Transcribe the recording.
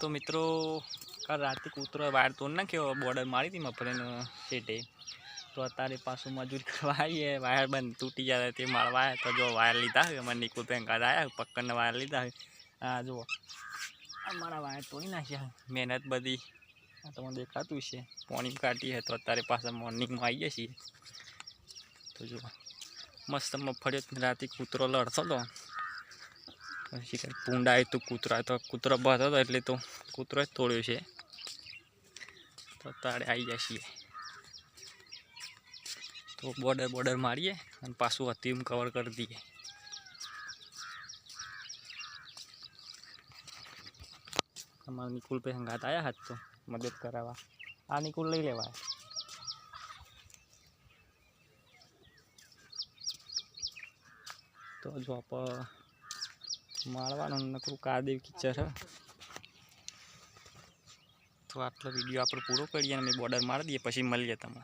તો મિત્રો, કાલ રાતે કૂતરો વાયર તોડ નાખ્યો, બોર્ડર મારી હતી મફરેનો શેઠે. તો અત્યારે પાછું મજૂરી કરવા આવીએ, વાયર બંધ તૂટી જાય તે મારવા તો જો વાયર લીધા હોય અમારે નીકળું તો પેંકા આવ્યા પક્કડને વાયર લીધા હોય હા, જુઓ. મારા વાયર તોડી નાખ્યા મહેનત બધી. આ તમને દેખાતું છે પોણી કાઢી છે, તો અત્યારે પાછા મોર્નિંગમાં આવીએ છીએ. તો જુઓ. મસ્ત મફળ્યો રાતે કૂતરો લડતો હતો પછી કંઈ પૂંડા આવ્યું તો કૂતરા, તો કૂતરો બધો હતો એટલે તો કૂતરો જ તોડ્યો છે. તો તારે આવી જાય તો બોર્ડર બોર્ડર મારીએ અને પાછું હતી એમ કવર કરી દઈએ. અમારા નિકુલ પે હંગાત આવ્યા હાથ તો મદદ કરાવવા. આ નિકુલ લઈ લેવાય. તો જો આપણે મારવાનું નકરું કાદેવ કિચર હે. તો આટલો વીડિયો આપણે પૂરો કરીએ અને બોર્ડર મારી દઈએ, પછી મળીએ તમે